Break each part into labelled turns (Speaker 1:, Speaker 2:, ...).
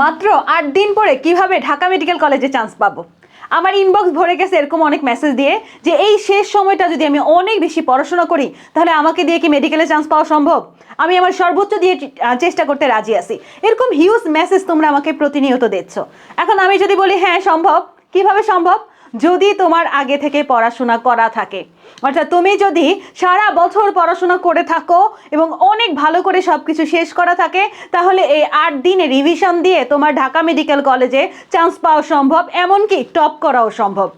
Speaker 1: মাত্র আট দিন পরে কীভাবে ঢাকা মেডিকেল কলেজে চান্স পাবো? আমার ইনবক্স ভরে গেছে এরকম অনেক মেসেজ দিয়ে যে এই শেষ সময়টা যদি আমি অনেক বেশি পড়াশোনা করি, তাহলে আমাকে দিয়ে কি মেডিকেলে চান্স পাওয়া সম্ভব? আমি আমার সর্বোচ্চ দিয়ে চেষ্টা করতে রাজি আছি। এরকম হিউজ মেসেজ তোমরা আমাকে প্রতিনিয়ত দিচ্ছ। এখন আমি যদি বলি হ্যাঁ সম্ভব। কীভাবে সম্ভব? যদি তোমার আগে থেকে পড়াশোনা করা থাকে। অর্থাৎ তুমি যদি সারা বছর পড়াশোনা করে থাকো এবং অনেক ভালো করে সব কিছু শেষ করা থাকে, তাহলে এই আট দিনে রিভিশন দিয়ে তোমার ঢাকা মেডিকেল কলেজে চান্স পাওয়া সম্ভব, এমনকি টপ করাও সম্ভব।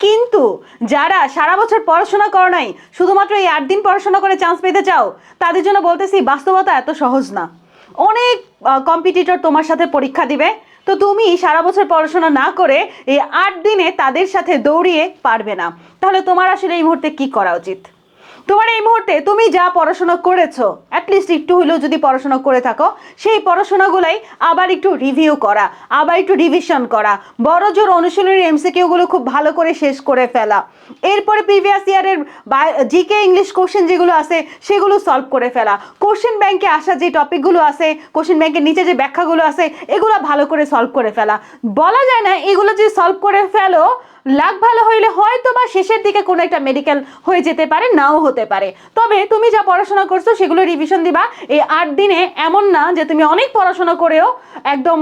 Speaker 1: কিন্তু যারা সারা বছর পড়াশোনা করো নাই, শুধুমাত্র এই আট দিন পড়াশোনা করে চান্স পেতে চাও, তাদের জন্য বলতেছি বাস্তবতা এত সহজ না। অনেক কম্পিটিটর তোমার সাথে পরীক্ষা দিবে তো তুমি সারা বছর পড়াশোনা না করে এই আট দিনে তাদের সাথে দৌড়িয়ে পারবে না। তাহলে তোমার আসলে এই মুহূর্তে কি করা উচিত? তোমার এই মুহূর্তে তুমি যা পড়াশোনা করেছ অ্যাটলিস্ট একটু হলেও যদি পড়াশোনা করে থাকো, সেই পড়াশোনাগুলাই আবার একটু রিভিউ করা, আবার একটু রিভিশন করা। বড় জোর অনুশীলনের এমসিকিউগুলো খুব ভালো করে শেষ করে ফেলা। এরপরে প্রিভিয়াস ইয়ারের জিকে ইংলিশ কোশ্চেন যেগুলো আছে, সেগুলো সলভ করে ফেলা। কোশ্চেন ব্যাংকে আসা যে টপিকগুলো আছে কোশ্চেন ব্যাংকের নিচে যে ব্যাখ্যাগুলো আছে, এগুলো ভালো করে সলভ করে ফেলা। বলা যায় না, এগুলো যদি সলভ করে ফেলো লাখ ভালো হইলে হয়তো বা শেষের দিকে কোনো একটা মেডিকেল হয়ে যেতে পারে, নাও হতে পারে। তবে তুমি যা পড়াশোনা করছ সেগুলো রিভিশন দিবা। এই আট দিনে এমন না যে তুমি অনেক পড়াশোনা করেও একদম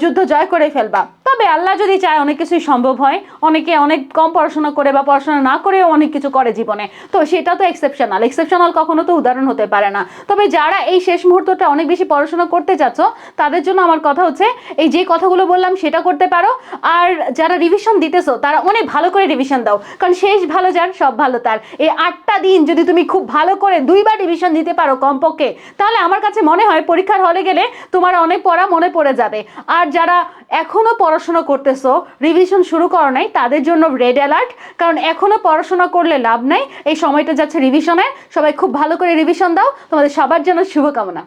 Speaker 1: যুদ্ধ জয় করে ফেলবা। তবে আল্লাহ যদি চায় অনেক কিছুই সম্ভব হয়। অনেকে অনেক কম পড়াশোনা করে বা পড়াশোনা না করেও অনেক কিছু করে জীবনে। তো সেটা তো এক্সেপশনাল এক্সেপশনাল কখনো তো উদাহরণ হতে পারে না। তবে যারা এই শেষ মুহূর্তটা অনেক বেশি পড়াশোনা করতে চাচ্ছ, তাদের জন্য আমার কথা হচ্ছে, এই যে কথাগুলো বললাম সেটা করতে পারো। আর যারা রিভিশন দিতেছো, তারা অনেক ভালো করে রিভিশন দাও। কারণ শেষ ভালো যার, সব ভালো তার। এই আটটা দিন যদি তুমি খুব ভালো করে দুইবার রিভিশন দিতে পারো কমপক্ষে, তাহলে আমার কাছে মনে হয় পরীক্ষার হলে গেলে তোমার অনেক পড়া মনে পড়ে যাবে। আর যারা এখনও পড়াশোনা করতেছো রিভিশন শুরু করো নাই, তাদের জন্য রেড অ্যালার্ট কারণ এখনও পড়াশোনা করলে লাভ নাই। এই সময়টা যাচ্ছে রিভিশনে সবাই খুব ভালো করে রিভিশন দাও। তোমাদের সবার জন্য শুভকামনা।